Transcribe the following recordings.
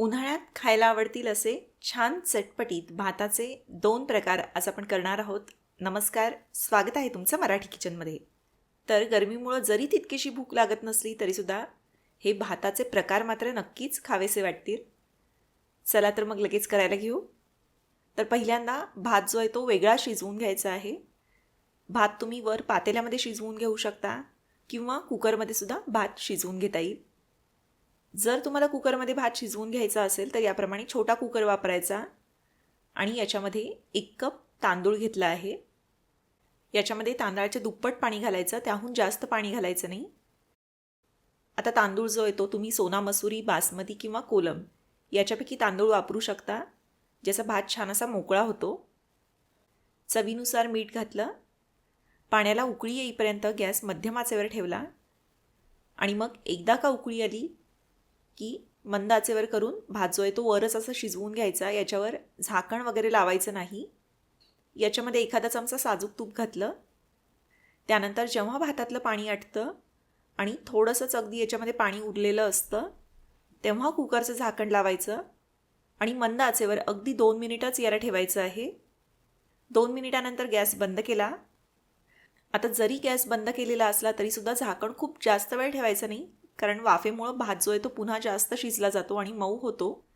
उन्हाळ्यात खायला आवडतील असे छान चटपटीत भाताचे दोन प्रकार आज आपण करणार आहोत. नमस्कार स्वागत आहे तुमचं मराठी किचनमध्ये. तर गरमीमुळं जरी तितकीशी भूक लागत नसली तरीसुद्धा हे भाताचे प्रकार मात्र नक्कीच खावेसे वाटतील. चला तर मग लगेच करायला घेऊ. तर पहिल्यांदा भात जो आहे तो वेगळा शिजवून घ्यायचा आहे. भात तुम्ही वर पातेल्यामध्ये शिजवून घेऊ शकता किंवा कुकरमध्ये सुद्धा भात शिजवून घेता येईल. जर तुम्हाला कुकरमध्ये भात शिजवून घ्यायचा असेल तर याप्रमाणे छोटा कुकर वापरायचा. आणि याच्यामध्ये एक कप तांदूळ घेतला आहे. याच्यामध्ये तांदळाचे दुप्पट पाणी घालायचं त्याहून जास्त पाणी घालायचं नाही. आता तांदूळ जो येतो तुम्ही सोना मसुरी बासमती किंवा कोलम याच्यापैकी तांदूळ वापरू शकता ज्याचा भात छान असा मोकळा होतो. चवीनुसार मीठ घातलं. पाण्याला उकळी येईपर्यंत गॅस मध्यम आचेवर ठेवला. आणि मग एकदा का उकळी आली की मंद आचेवर करून भात जो आहे तो वरच असं शिजवून घ्यायचा याच्यावर झाकण वगैरे लावायचं नाही. याच्यामध्ये एखादा चमचा साजूक तूप घातलं. त्यानंतर जेव्हा भातातलं पाणी आटतं आणि थोडंसंच अगदी याच्यामध्ये पाणी उरलेलं असतं तेव्हा कुकरचं झाकण लावायचं आणि मंद आचेवर अगदी दोन मिनिटच याला ठेवायचं आहे. दोन मिनिटानंतर गॅस बंद केला. आता जरी गॅस बंद केलेला असला तरीसुद्धा झाकण खूप जास्त वेळ ठेवायचं नाही. कारण वाफेमुळं भात जो आहे तो पुन्हा जास्त शिजला जातो आणि मऊ होतो.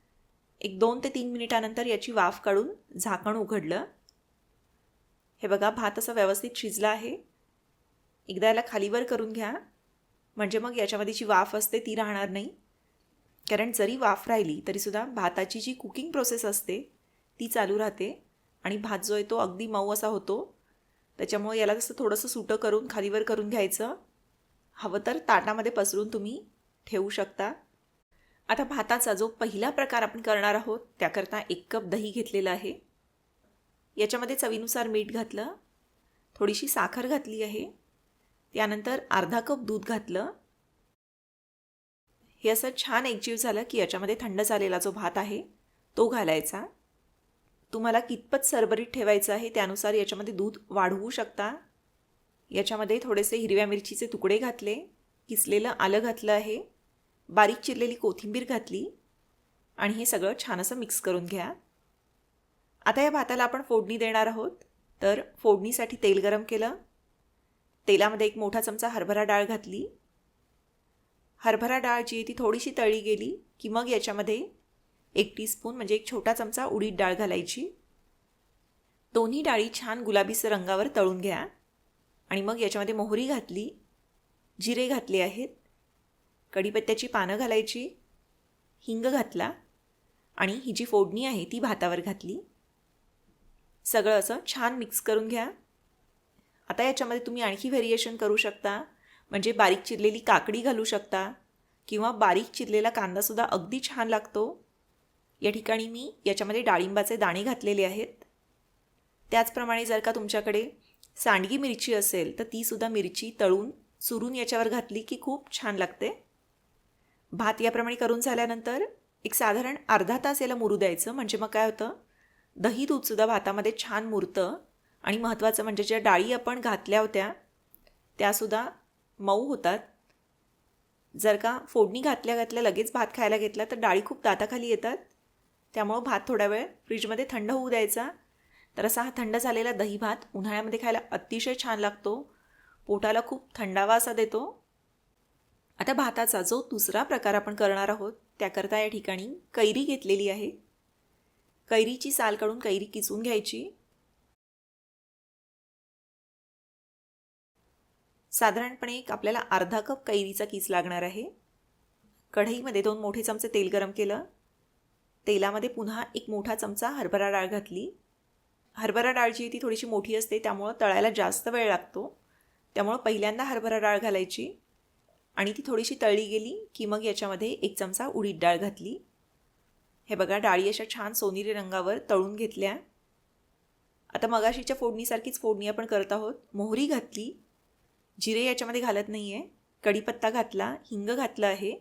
एक दोन ते तीन मिनिटानंतर याची वाफ काढून झाकण उघडलं. हे बघा भात असा व्यवस्थित शिजला आहे. एकदा याला खालीवर करून घ्या. म्हणजे मग याच्यामध्ये जी वाफ असते ती राहणार नाही. कारण जरी वाफ राहिली तरीसुद्धा भाताची जी कुकिंग प्रोसेस असते ती चालू राहते. आणि भात जो आहे तो अगदी मऊ असा होतो. त्याच्यामुळे याला जसं थोडंसं सुटं करून खालीवर करून घ्यायचं. हवं तर ताटामध्ये पसरून तुम्ही ठेवू शकता. आता भाताचा जो पहिला प्रकार आपण करणार आहोत त्याकरता एक कप दही घेतलेलं आहे. याच्यामध्ये चवीनुसार मीठ घातलं थोडीशी साखर घातली आहे त्यानंतर अर्धा कप दूध घातलं. हे असं छान एकजीव झालं की याच्यामध्ये थंड झालेला जो भात आहे तो घालायचा. तुम्हाला कितपत सरबरीत ठेवायचं आहे त्यानुसार याच्यामध्ये दूध वाढवू शकता. याच्यामध्ये थोडेसे हिरव्या मिरचीचे तुकडे घातले किसलेलं आलं घातलं आहे बारीक चिरलेली कोथिंबीर घातली आणि हे सगळं छान असं मिक्स करून घ्या. आता या भाताला आपण फोडणी देणार आहोत. तर फोडणीसाठी तेल गरम केलं. तेलामध्ये एक मोठा चमचा हरभरा डाळ घातली. हरभरा डाळ जी आहे ती थोडीशी तळी गेली की मग याच्यामध्ये एक टीस्पून म्हणजे एक छोटा चमचा उडीद डाळ घालायची. दोन्ही डाळी छान गुलाबीस रंगावर तळून घ्या. आणि मग याच्यामध्ये मोहरी घातली जिरे घातले आहेत कढीपत्त्याची पानं घालायची हिंग घातला आणि ही जी फोडणी आहे ती भातावर घातली. सगळं असं छान मिक्स करून घ्या. आता याच्यामध्ये तुम्ही आणखी व्हेरिएशन करू शकता. म्हणजे बारीक चिरलेली काकडी घालू शकता किंवा बारीक चिरलेला कांदासुद्धा अगदी छान लागतो. या ठिकाणी मी याच्यामध्ये डाळिंबाचे दाणे घातलेले आहेत. त्याचप्रमाणे जर का तुमच्याकडे सांडगी मिरची असेल तर तीसुद्धा मिरची तळून चुरून याच्यावर घातली की खूप छान लागते. भात याप्रमाणे करून झाल्यानंतर एक साधारण अर्धा तास याला मुरू द्यायचं. म्हणजे मग काय होतं? दही दूधसुद्धा भातामध्ये छान मुरतं आणि महत्त्वाचं म्हणजे ज्या डाळी आपण घातल्या होत्या त्यासुद्धा मऊ होतात. जर का फोडणी घातल्या घातल्या लगेच भात खायला घेतला तर डाळी खूप दाताखाली येतात. त्यामुळं भात थोडा वेळ फ्रीजमध्ये थंड होऊ द्यायचा. तर असा हा थंड झालेला दही भात उन्हाळ्यामध्ये खायला अतिशय छान लागतो. पोटाला खूप थंडावा असा देतो. आता भाताचा जो दुसरा प्रकार आपण करणार आहोत त्याकरता या ठिकाणी कैरी घेतलेली आहे. कैरीची साल काढून कैरी किसून घ्यायची. साधारणपणे एक आपल्याला अर्धा कप कैरीचा किस लागणार आहे. कढईमध्ये दोन मोठे चमचे तेल गरम केलं. तेलामध्ये पुन्हा एक मोठा चमचा हरभरा डाळ घातली. हरभरा डाळ जी ती थोडीशी मोठी असते त्यामुळं तळायला जास्त वेळ लागतो. त्यामुळं पहिल्यांदा हरभरा डाळ घालायची आणि ती थोडीशी तळली गेली की मग याच्यामध्ये एक चमचा उडीद डाळ घातली. हे बघा डाळी अशा छान सोनेरी रंगावर तळून घेतल्या. आता मगाशीच्या फोडणीसारखीच फोडणी आपण करत आहोत. मोहरी घातली. जिरे याच्यामध्ये घालत नाही आहे कढीपत्ता घातला. हिंग घातलं आहे.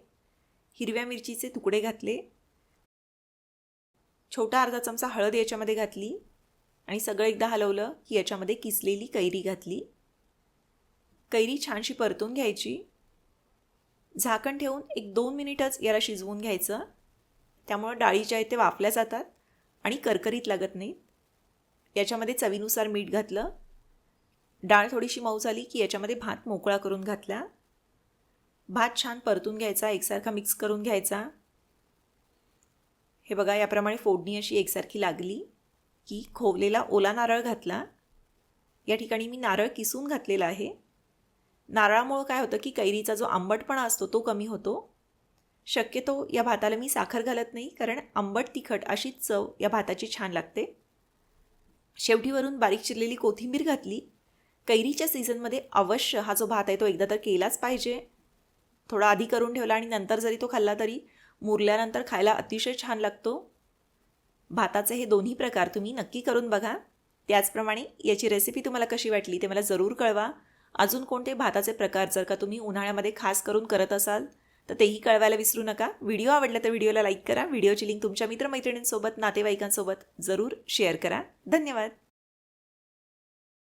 हिरव्या मिरचीचे तुकडे घातले. छोटा अर्धा चमचा हळद याच्यामध्ये घातली. आणि सगळं एकदा हलवलं की याच्यामध्ये किसलेली कैरी घातली. कैरी छानशी परतून घ्यायची. झाकण ठेवून एक दोन मिनिटच याला शिजवून घ्यायचं. त्यामुळं डाळी ज्या आहेत ते वाफल्या जातात आणि करकरीत लागत नाहीत. याच्यामध्ये चवीनुसार मीठ घातलं. डाळ थोडीशी मऊ झाली की याच्यामध्ये भात मोकळा करून घातला. भात छान परतून घ्यायचा एकसारखा मिक्स करून घ्यायचा. हे बघा याप्रमाणे फोडणी अशी एकसारखी लागली. की खोवलेला ओला नारळ घातला. या ठिकाणी मी नारळ किसून घातलेला आहे. नारळामुळं काय होतं की कैरीचा जो आंबटपणा असतो तो कमी होतो. शक्यतो या भाताला मी साखर घालत नाही कारण आंबट तिखट अशीच चव या भाताची छान लागते. शेवटीवरून बारीक चिरलेली कोथिंबीर घातली. कैरीच्या सीझनमध्ये अवश्य हा जो भात आहे तो एकदा तर केलाच पाहिजे. थोडा आधी करून ठेवला आणि नंतर जरी तो खाल्ला तरी मुरल्यानंतर खायला अतिशय छान लागतो. भाताचे हे दोन्ही प्रकार तुम्ही नक्की करून बघा. त्याचप्रमाणे याची रेसिपी तुम्हाला कशी वाटली ते मला जरूर कळवा. अजून कोणते भाताचे प्रकार जर का तुम्ही उन्हाळ्यामध्ये खास करून करत असाल तर तेही कळवायला विसरू नका. व्हिडिओ आवडला तर व्हिडिओला लाईक करा. व्हिडिओची लिंक तुमच्या मित्रमैत्रिणींसोबत नातेवाईकांसोबत जरूर शेअर करा. धन्यवाद!